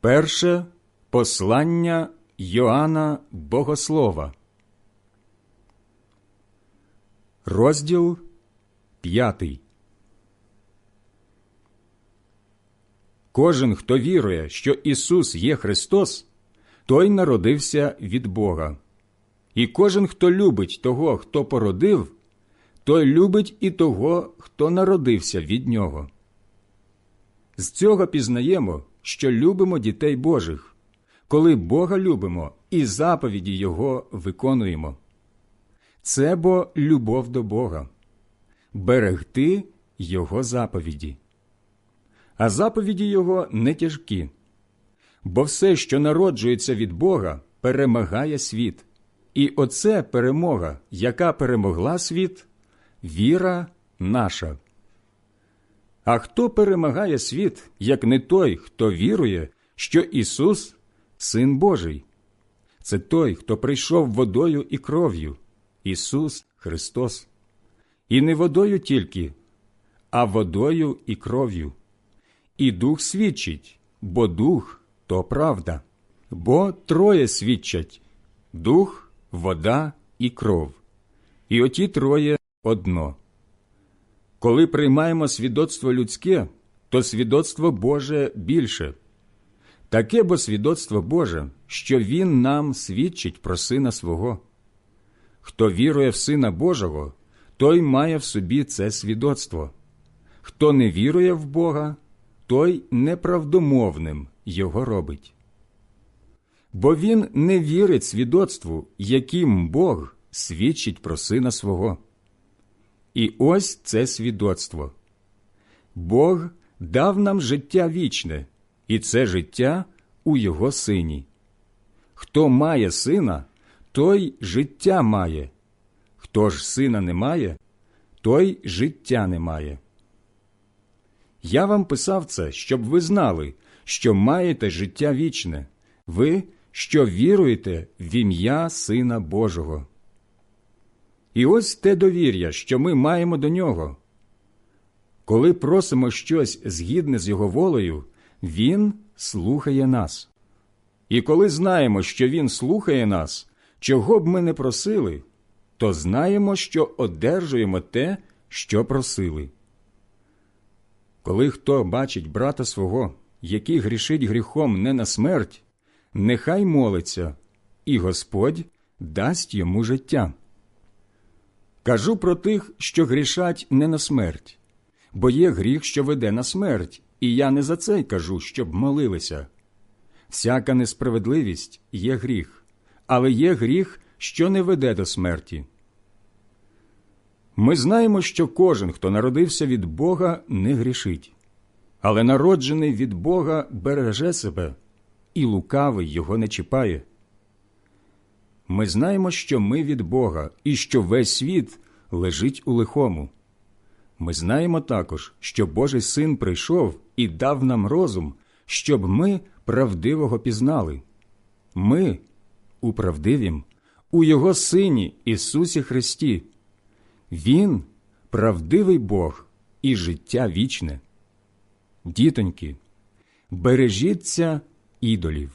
Перше послання Йоанна Богослова, розділ п'ятий. Кожен, хто вірує, що Ісус є Христос, той народився від Бога. І кожен, хто любить того, хто породив, той любить і того, хто народився від нього. З цього пізнаємо, що любимо дітей Божих, коли Бога любимо і заповіді Його виконуємо. Це бо любов до Бога, берегти Його заповіді. А заповіді Його не тяжкі, бо все, що народжується від Бога, перемагає світ. І оце перемога, яка перемогла світ, віра наша. А хто перемагає світ, як не той, хто вірує, що Ісус Син Божий? Це той, хто прийшов водою і кров'ю, Ісус Христос. І не водою тільки, а водою і кров'ю. І Дух свідчить, бо Дух то правда. Бо троє свідчать Дух, вода і кров. І оті троє одно. Коли приймаємо свідоцтво людське, то свідоцтво Боже більше. Таке бо свідоцтво Боже, що Він нам свідчить про Сина свого. Хто вірує в Сина Божого, той має в собі це свідоцтво. Хто не вірує в Бога, той неправдомовним його робить. Бо він не вірить свідоцтву, яким Бог свідчить про Сина свого. І ось це свідоцтво. Бог дав нам життя вічне, і це життя у Його Сині. Хто має сина, той життя має. Хто ж сина не має, той життя не має. Я вам писав це, щоб ви знали, що маєте життя вічне, ви, що віруєте в ім'я Сина Божого. І ось те довір'я, що ми маємо до нього. Коли просимо щось згідне з його волею, Він слухає нас. І коли знаємо, що Він слухає нас, чого б ми не просили, то знаємо, що одержуємо те, що просили. Коли хто бачить брата свого, який грішить гріхом не на смерть, нехай молиться, і Господь дасть йому життя. Кажу про тих, що грішать не на смерть, бо є гріх, що веде на смерть, і я не за це й кажу, щоб молилися. Всяка несправедливість є гріх, але є гріх, що не веде до смерті. Ми знаємо, що кожен, хто народився від Бога, не грішить, але народжений від Бога береже себе, і лукавий його не чіпає. Ми знаємо, що ми від Бога і що весь світ лежить у лихому. Ми знаємо також, що Божий син прийшов і дав нам розум, щоб ми правдивого пізнали. Ми у правдивім, у Його Сині Ісусі Христі. Він правдивий Бог і життя вічне. Дітоньки, бережіться ідолів.